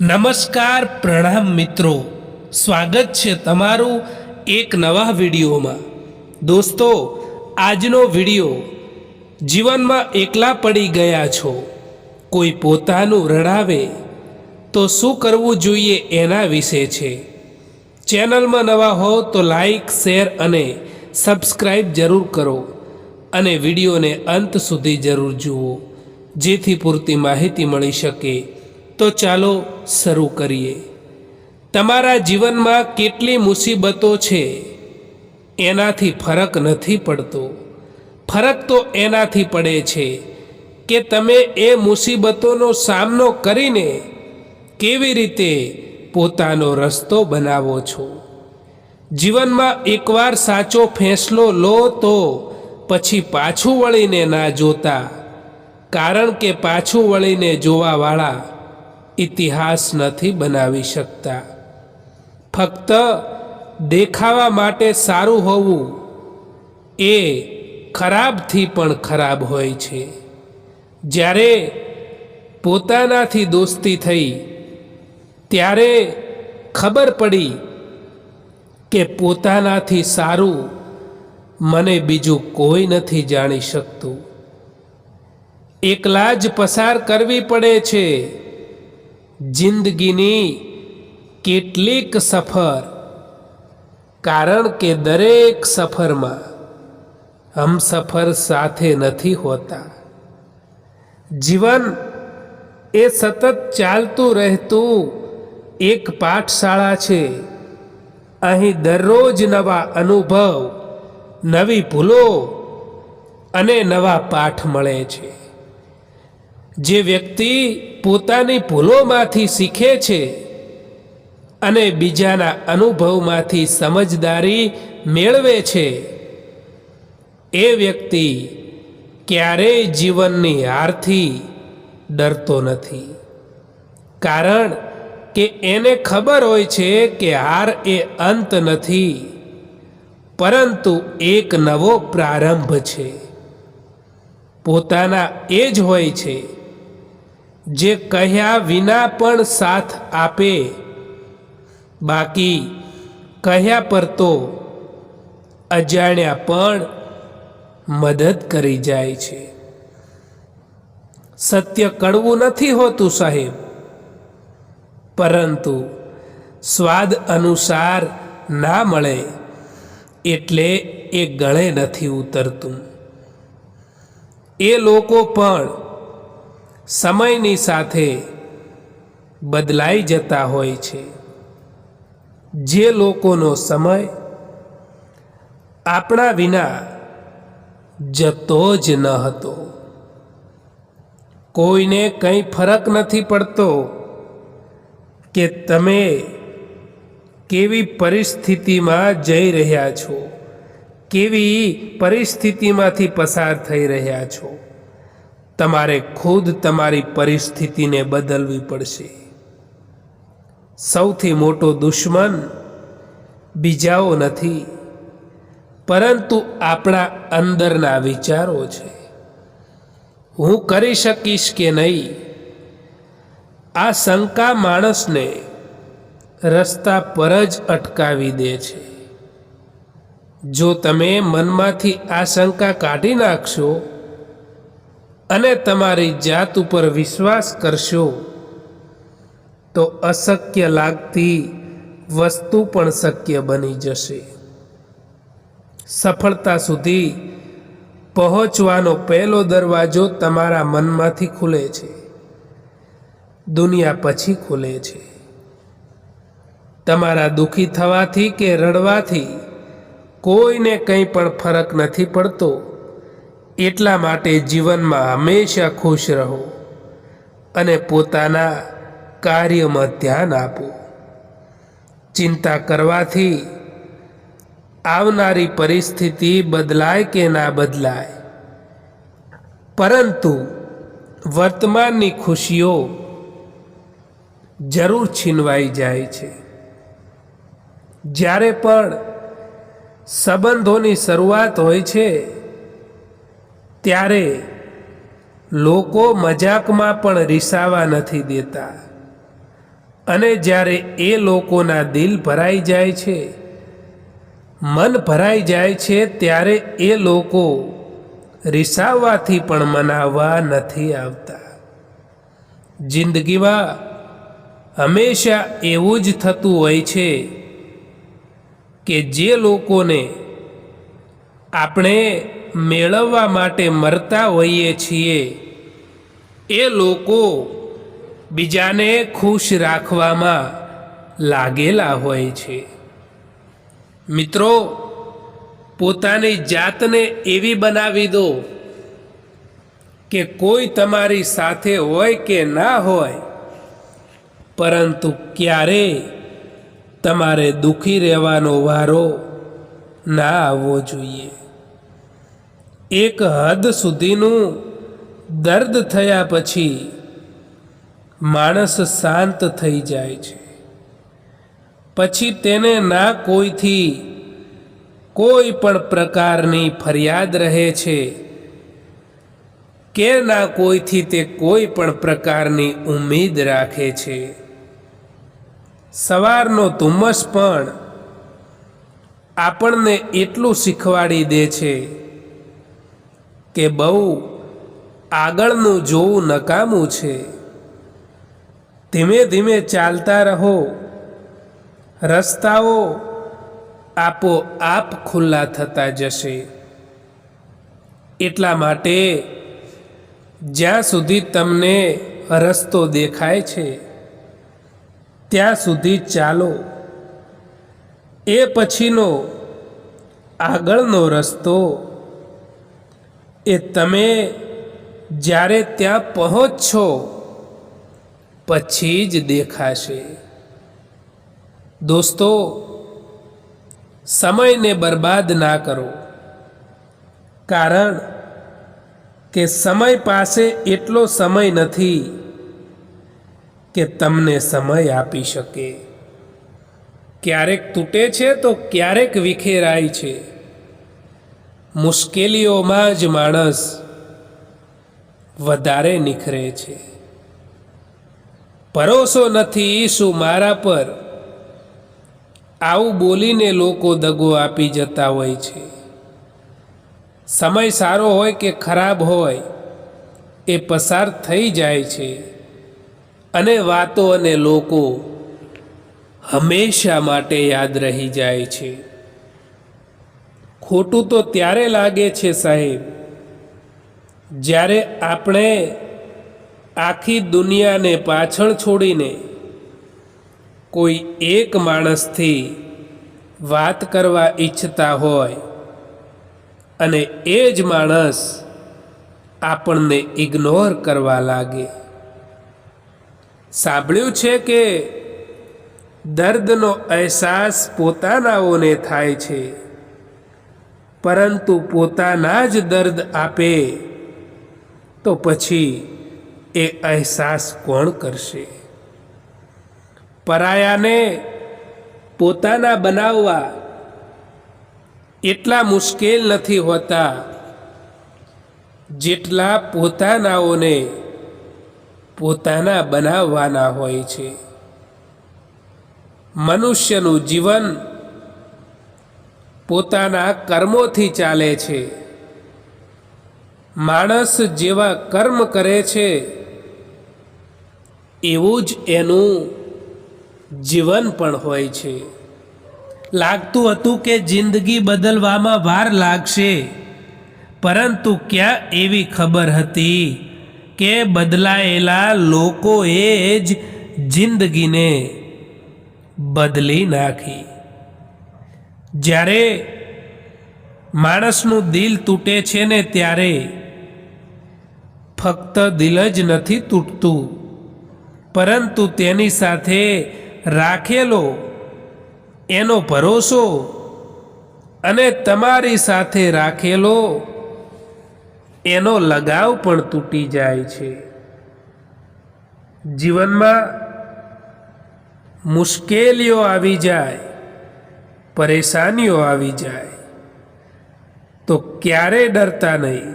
નમસ્કાર પ્રણામ મિત્રો. સ્વાગત છે તમારું એક નવા વિડીયોમાં. દોસ્તો, આજનો વીડિયો, જીવનમાં એકલા પડી ગયા છો. કોઈ પોતાનું રડાવે તો શું કરવું જોઈએ એના વિશે છે. ચેનલમાં નવા હો તો લાઈક, શેર અને સબસ્ક્રાઈબ જરૂર કરો અને વિડીયોને અંત સુધી જરૂર જુઓ, જેથી પૂરતી માહિતી મળી શકે. તો ચાલો શરૂ કરીએ. તમારા જીવનમાં કેટલી મુસીબતો છે? એનાથી ફરક નથી પડતો. ફરક તો એનાથી પડે છે કે તમે એ મુસીબતોનો સામનો કરીને કેવી રીતે પોતાનો રસ્તો બનાવો છો. જીવનમાં એકવાર સાચો ફેંસલો લો તો પછી પાછું વળીને ના જોતા. કારણ કે પાછું વળીને જોવાવાળા ઇતિહાસ નથી બનાવી શકતા. ફક્ત દેખાવા માટે સારું હોવું એ ખરાબથી પણ ખરાબ હોય છે. જ્યારે પોતાનાથી દોસ્તી થઈ, ત્યારે ખબર પડી કે પોતાનાથી સારું મને બીજું કોઈ નથી જાણી શકતું. એકલા જ પસાર કરવી પડે છે. જિંદગીની કેટલીક સફર. કારણ કે દરેક સફરમાં હમસફર સાથે નથી હોતા. જીવન એ સતત ચાલતું રહેતું એક પાઠશાળા છે. અહીં દરરોજ નવા અનુભવ, નવી ભૂલો અને નવા પાઠ મળે છે. જે વ્યક્તિ પોતાની ભૂલોમાંથી શીખે છે અને બીજાના અનુભવમાંથી સમજદારી મેળવે છે, એ વ્યક્તિ ક્યારેય જીવનની હારથી ડરતો નથી. કારણ કે એને ખબર હોય છે કે હાર એ અંત નથી, પરંતુ એક નવો પ્રારંભ છે. પોતાના એ જ હોય છે જે કહ્યા વિના પણ સાથ આપે. બાકી કહ્યા પર તો અજાણ્યા પણ મદદ કરી જાય છે. સત્ય કડવું નથી હોતું સાહેબ. પરંતુ સ્વાદ અનુસાર ના મળે એટલે એ ગળે નથી ઉતરતું. એ લોકો પણ સમયની સાથે બદલાઈ જતા હોય છે. જે લોકોનો સમય આપણા વિના જતો જ ન હતો. કોઈને કંઈ ફરક નથી પડતો કે તમે કેવી પરિસ્થિતિમાં જઈ રહ્યા છો, કેવી પરિસ્થિતિમાંથી પસાર થઈ રહ્યા છો. તમારે ખુદ તમારી પરિસ્થિતિને બદલવી પડશે. સૌથી મોટો દુશ્મન બીજાઓ નથી, પરંતુ આપણા અંદરના વિચારો છે. હું કરી શકીશ કે નહીં? આ શંકા માણસને રસ્તા પર જ અટકાવી દે છે. જો તમે મનમાંથી આ શંકા કાઢી નાખશો અને તમારી જાત ઉપર વિશ્વાસ કરશો, તો અશક્ય લાગતી વસ્તુ પણ શક્ય બની જશે. સફળતા સુધી પહોંચવાનો પહેલો દરવાજો તમારા મનમાંથી ખુલે છે. દુનિયા પછી ખુલે છે. તમારા દુઃખી થવાથી કે રડવાથી કોઈને કંઈ પણ ફરક નથી પડતો. એટલા માટે જીવનમાં હંમેશા ખુશ રહો અને પોતાના કાર્યમાં ધ્યાન આપો. ચિંતા કરવાથી આવનારી પરિસ્થિતિ બદલાય કે ના બદલાય? પરંતુ વર્તમાનની ખુશીઓ જરૂર છીનવાઈ જાય છે. જ્યારે પણ સંબંધોની શરૂઆત હોય છે ત્યારે લોકો મજાકમાં પણ રિસાવા નથી દેતા. અને જ્યારે એ લોકોના દિલ ભરાઈ જાય છે, મન ભરાઈ જાય છે, ત્યારે એ લોકો રિસાવવાથી પણ મનાવવા નથી આવતા. જિંદગીમાં હંમેશા એવું જ થતું હોય છે કે જે લોકોને આપણે મેળવવા માટે મરતા હોઈએ છીએ. એ લોકો બીજાને ખુશ રાખવામાં લાગેલા હોય છે. મિત્રો, પોતાની જાતને એવી બનાવી દો કે કોઈ તમારી સાથે હોય કે ના હોય, પરંતુ ક્યારેય તમારે દુઃખી રહેવાનો વારો ના આવવો જોઈએ. એક હદ સુધીનું દર્દ થયા પછી માણસ શાંત થઈ જાય છે. પછી તેને ના કોઈથી કોઈ પણ પ્રકારની ફરિયાદ રહે છે કે ના કોઈથી તે કોઈ પણ પ્રકારની ઉમ્મીદ રાખે છે. સવારનો ધુમ્મસ પણ આપણને એટલું શીખવાડી દે છે કે બહુ આગળનું જોવું નકામું છે. ધીમે ધીમે ચાલતા રહો. રસ્તાઓ આપોઆપ ખુલ્લા થતા જશે. એટલા માટે જ્યાં સુધી તમને રસ્તો દેખાય છે, ત્યાં સુધી ચાલો. એ પછીનો આગળનો રસ્તો એ તમે જ્યારે ત્યાં પહોંચશો પછી જ દેખાશે. દોસ્તો, સમયને બરબાદ ના કરો. કારણ કે સમય પાસે એટલો સમય નથી કે તમને સમય આપી શકે. ક્યારેક તૂટે છે તો ક્યારેક વિખેરાય છે. મુશ્કેલીઓમાં જ માણસ વધારે નિખરે છે. ભરોસો નથી શું મારા પર. આવું બોલીને લોકો દગો આપી જતા હોય છે. સમય સારો હોય કે ખરાબ હોય, એ પસાર થઈ જાય છે. અને વાતો અને લોકો હંમેશા માટે યાદ રહી જાય છે. ખોટું તો ત્યારે લાગે છે સાહેબ, જ્યારે આપણે આખી દુનિયાને પાછળ છોડીને કોઈ એક માણસથી વાત કરવા ઈચ્છતા હોય અને એ જ માણસ આપણને ઇગ્નોર કરવા લાગે. સાંભળ્યું છે કે દર્દનો અહેસાસ પોતાનાઓને થાય છે. પરંતુ પોતાના જ દર્દ આપે, તો પછી એ અહેસાસ કોણ કરશે? પરાયાને પોતાના બનાવવા એટલા મુશ્કેલ નથી હોતા જેટલા પોતાનાઓને પોતાના બનાવવાના હોય છે. મનુષ્યનું જીવન પોતાના કર્મોથી ચાલે છે. માણસ જેવા કર્મ કરે છે, એવું જ એનું જીવન પણ હોય છે. લાગતું હતું કે જિંદગી બદલવામાં વાર લાગશે, પરંતુ ક્યાં એવી ખબર હતી કે બદલાયેલા લોકોએ જ જિંદગીને બદલી નાખી. જ્યારે માણસનું દિલ તૂટે છે ને ત્યારે ફક્ત દિલ જ નથી તૂટતું. પરંતુ તેની સાથે રાખેલો એનો ભરોસો અને તમારી સાથે રાખેલો એનો લગાવ પણ તૂટી જાય છે. જીવનમાં મુશ્કેલીઓ આવી જાય. પરેશાનીઓ આવી જાય. તો ક્યારે ડરતા નહીં?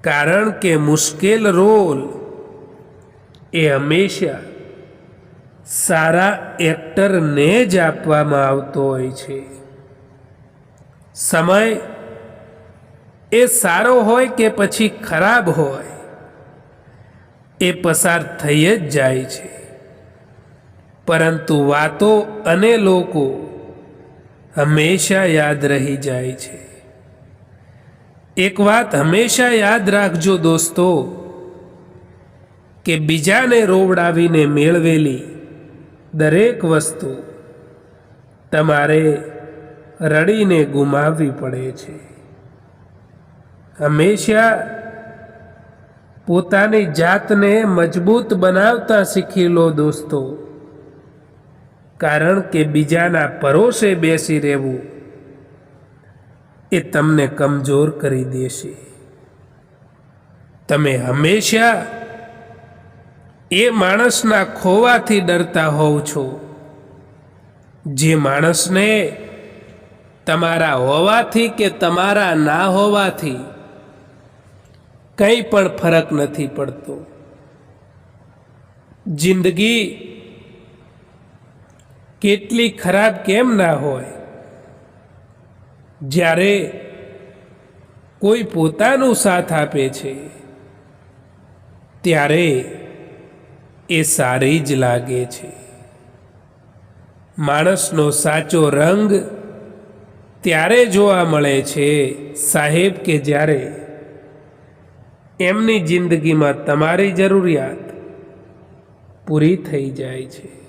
કારણ કે મુશ્કેલ રોલ એ હંમેશા સારા એક્ટરને જ આપવામાં આવતો હોય છે. સમય એ સારો હોય કે પછી ખરાબ હોય, એ પસાર થઈ જ જાય છે. પરંતુ વાતો અને લોકો હંમેશા યાદ રહી જાય છે. એક વાત હંમેશા યાદ રાખજો દોસ્તો, કે બીજાને રોવડાવીને મેળવેલી દરેક વસ્તુ તમારે રડીને ગુમાવવી પડે છે. હંમેશા પોતાની જાતને મજબૂત બનાવતા શીખી લો દોસ્તો. કારણ કે બીજાના પરોશે બેસી રહેવું એ તમને કમજોર કરી દેશે. તમે હંમેશા એ માણસના ખોવાથી ડરતા હોવ છો. જે માણસને તમારા હોવાથી કે તમારા ના હોવાથી કંઈ પણ ફરક નથી પડતો. જિંદગી કેટલી ખરાબ કેમ ના હોય? જ્યારે કોઈ પોતાનો સાથ આપે છે, ત્યારે એ સારી જ લાગે છે. માણસનો સાચો રંગ ત્યારે જોવા મળે છે, સાહેબ, કે જ્યારે એમની જિંદગીમાં તમારી જરૂરિયાત પૂરી થઈ જાય છે.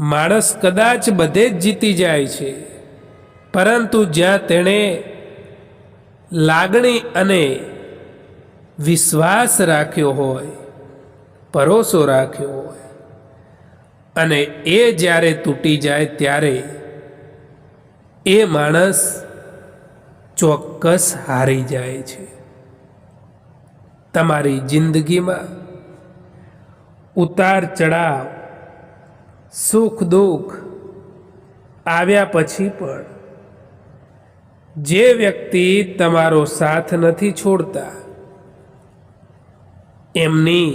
માણસ કદાચ બધે જ જીતી જાય છે. પરંતુ જ્યાં તેણે લાગણી અને વિશ્વાસ રાખ્યો હોય, ભરોસો રાખ્યો હોય, અને એ જ્યારે તૂટી જાય ત્યારે એ માણસ ચોક્કસ હારી જાય છે. તમારી જિંદગીમાં ઉતાર ચઢાવ સુખ દુઃખ આવ્યા પછી પણ જે વ્યક્તિ તમારો સાથ નથી છોડતા, એમની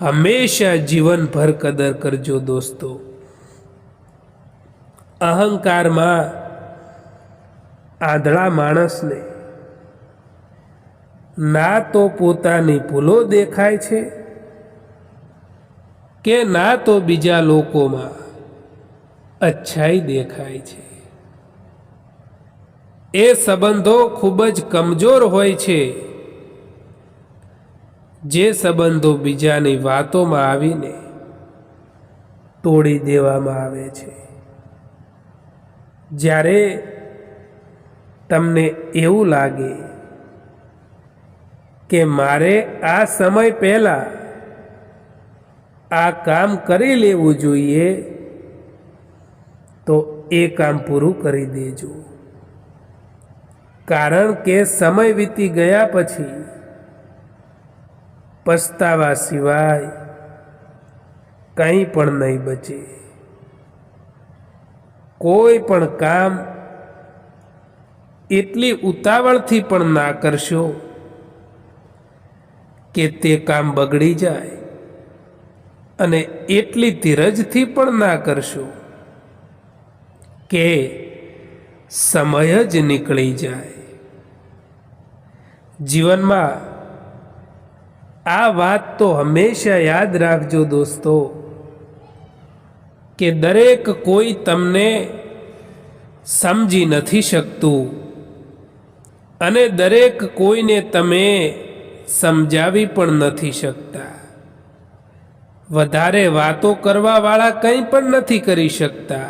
હંમેશા જીવનભર કદર કરજો દોસ્તો. અહંકારમાં આંધળા માણસને ના તો પોતાની ભૂલો દેખાય છે કે ના તો બીજા લોકોમાં અચ્છાઈ દેખાય છે. એ સંબંધો ખૂબ જ કમજોર હોય છે. જે સંબંધો બીજાની વાતોમાં આવીને તોડી દેવામાં આવે છે. જ્યારે તમને એવું લાગે કે મારે આ સમય પહેલાં આ કામ કરી લેવું જોઈએ, તો એ કામ પૂરું કરી દેજો. કારણ કે સમય વીતી ગયા પછી પસ્તાવા સિવાય કંઈ પણ નહીં બચે. કોઈ પણ કામ એટલી ઉતાવળથી પણ ના કરશો કે તે કામ બગડી જાય. અને એટલી ધીરજથી પણ ના કરશો કે સમય જ નીકળી જાય. જીવનમાં આ વાત તો હંમેશા યાદ રાખજો દોસ્તો કે દરેક કોઈ તમને સમજી નથી શકતું અને દરેક કોઈને તમે સમજાવી પણ નથી શકતા. વધારે વાતો કરવાવાળા કંઈ પણ નથી કરી શકતા.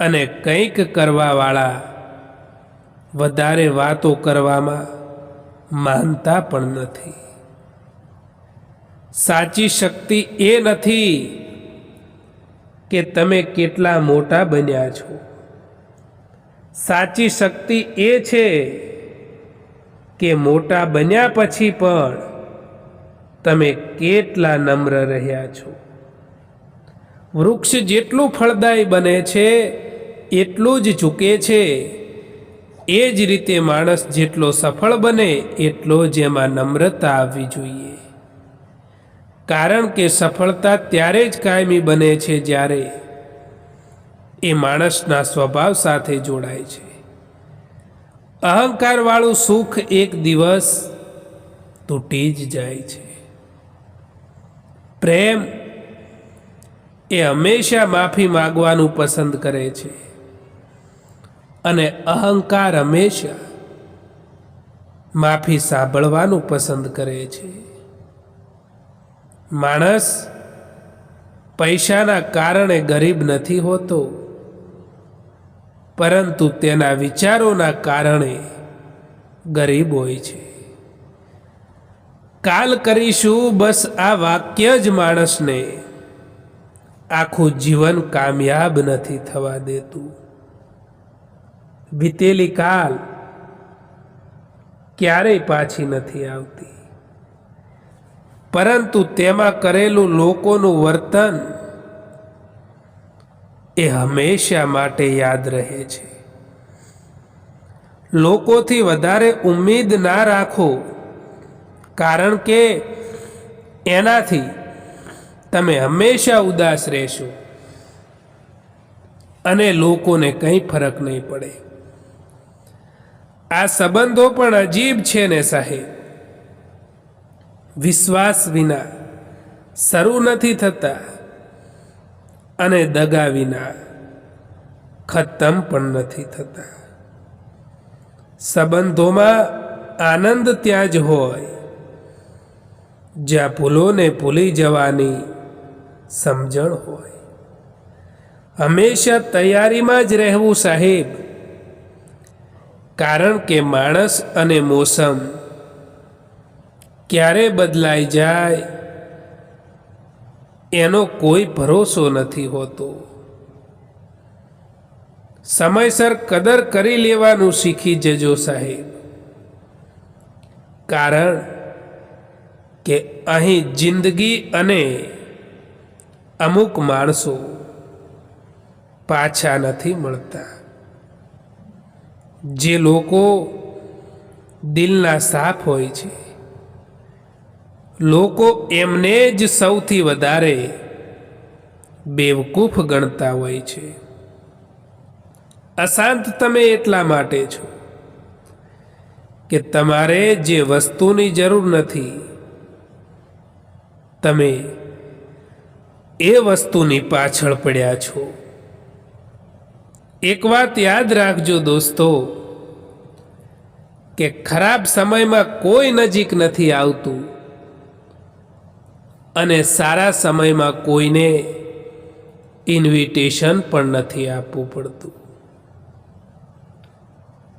અને કંઈક કરવાવાળા વધારે વાતો કરવામાં માનતા પણ નથી. સાચી શક્તિ એ નથી કે તમે કેટલા મોટા બન્યા છો. સાચી શક્તિ એ છે કે મોટા બન્યા પછી પણ તમે કેટલા નમ્ર રહ્યા છો? વૃક્ષ જેટલું ફળદાયી બને છે, એટલું જ ઝૂકે છે. એ જ રીતે માણસ જેટલો સફળ બને, એટલો જ એમાં નમ્રતા આવવી જોઈએ. કારણ કે સફળતા ત્યારે જ કાયમી બને છે જ્યારે એ માણસના સ્વભાવ સાથે જોડાય છે. અહંકારવાળું સુખ એક દિવસ તૂટી જ જાય છે. પ્રેમ એ હંમેશા માફી માગવાનું પસંદ કરે છે. અને અહંકાર હંમેશા માફી સાંભળવાનું પસંદ કરે છે. માણસ પૈસાના કારણે ગરીબ નથી હોતો, પરંતુ તેના વિચારોના કારણે ગરીબ હોય છે. કાલ કરીશું બસ આ વાક્ય જ માણસને. આખું જીવન કામયાબ નથી થવા દેતું. વીતેલી કાલ ક્યારેય પાછી નથી આવતી. પરંતુ તેમાં કરેલું લોકોનું વર્તન એ હંમેશા માટે યાદ રહે છે. લોકોથી વધારે ઉમ્મીદ ના રાખો. કારણ કે એનાથી તમે હંમેશા ઉદાસ રહેશો અને લોકોને કંઈ ફરક નહીં પડે. આ સંબંધો પણ અજીબ છે ને સાહેબ. વિશ્વાસ વિના, શરૂ નથી થતા અને દગા વિના ખતમ પણ નથી થતા. સંબંધોમાં આનંદ ત્યાં જ હોય. જ્યાં ભૂલોને ભૂલી જવાની સમજણ હોય. હંમેશા તૈયારીમાં જ રહેવું સાહેબ. કારણ કે માણસ અને મોસમ ક્યારે બદલાઈ જાય એનો કોઈ ભરોસો નથી હોતો. સમયસર કદર કરી લેવાનું શીખી જજો સાહેબ. કારણ કે અહીં જિંદગી અને અમુક માણસો પાછા નથી મળતા. જે લોકો દિલના સાફ હોય છે, લોકો એમને જ સૌથી વધારે બેવકૂફ ગણતા હોય છે. અશાંત તમે એટલા માટે છો કે તમારે જે વસ્તુની જરૂર નથી તમે એ વસ્તુની પાછળ પડ્યા છો. એક વાત યાદ રાખજો દોસ્તો, કે ખરાબ સમયમાં કોઈ નજીક નથી આવતું અને સારા સમયમાં કોઈને ઇન્વિટેશન પણ નથી આપવું પડતું.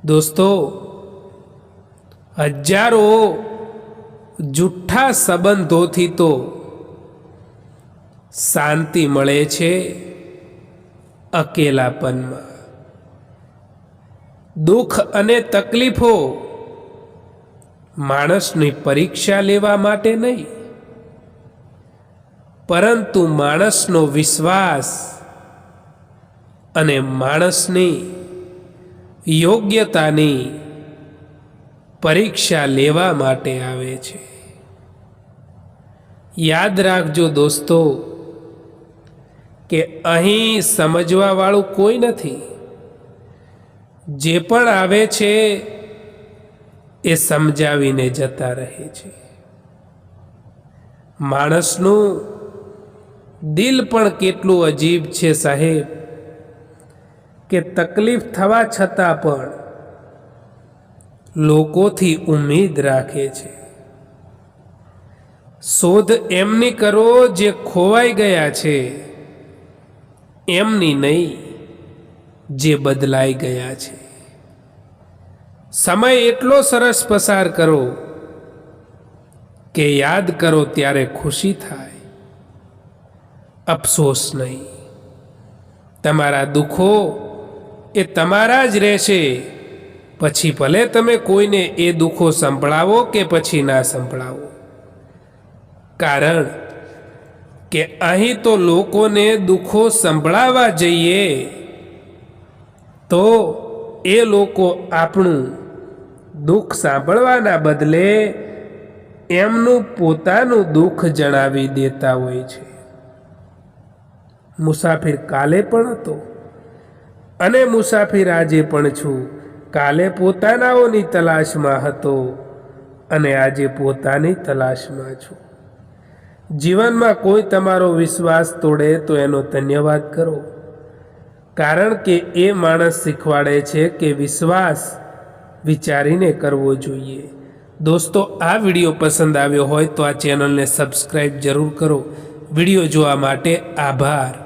દોસ્તો, હજારો જુઠ્ઠા સંબંધોથી તો શાંતિ મળે છે અકેલાપનમાં. દુઃખ અને તકલીફો માણસની પરીક્ષા લેવા માટે નહીં, પરંતુ માણસનો વિશ્વાસ અને માણસની યોગ્યતાની પરીક્ષા લેવા માટે આવે છે. યાદ રાખજો દોસ્તો કે અહીં સમજવાવાળું કોઈ નથી. જે પણ આવે છે, એ સમજાવીને જતા રહે છે. માણસનું દિલ પણ કેટલું અજીબ છે સાહેબ, કે તકલીફ થવા છતાં પણ લોકોથી ઉમેદ રાખે છે. શોધ એમની કરો જે ખોવાઈ ગયા છે. એમની નહીં, જે બદલાઈ ગયા છે. સમય એટલો સરસ પસાર કરો કે યાદ કરો ત્યારે ખુશી થાય. અફસોસ નહીં. તમારા દુઃખો એ તમારા જ રહેશે. પછી ભલે તમે કોઈને એ દુઃખો સંભળાવો કે પછી ના સંભળાવો. કારણ કે અહીં તો લોકોને દુઃખો સંભળાવવા જઈએ, તો એ લોકો આપણું દુઃખ સાંભળવાના બદલે એમનું પોતાનું દુઃખ જણાવી દેતા હોય છે. મુસાફિર કાલે પણ હતો અને મુસાફિર આજે પણ છું. કાલે પોતાનાઓની તલાશમાં હતો અને આજે પોતાની તલાશમાં છું. જીવનમાં કોઈ તમારો વિશ્વાસ તોડે તો એનો ધન્યવાદ કરો. કારણ કે એ માણસ શીખવાડે છે કે વિશ્વાસ વિચારીને કરવો જોઈએ. દોસ્તો, આ વીડિયો પસંદ આવ્યો હોય તો આ ચેનલને સબસ્ક્રાઈબ જરૂર કરો. વીડિયો જોવા માટે આભાર.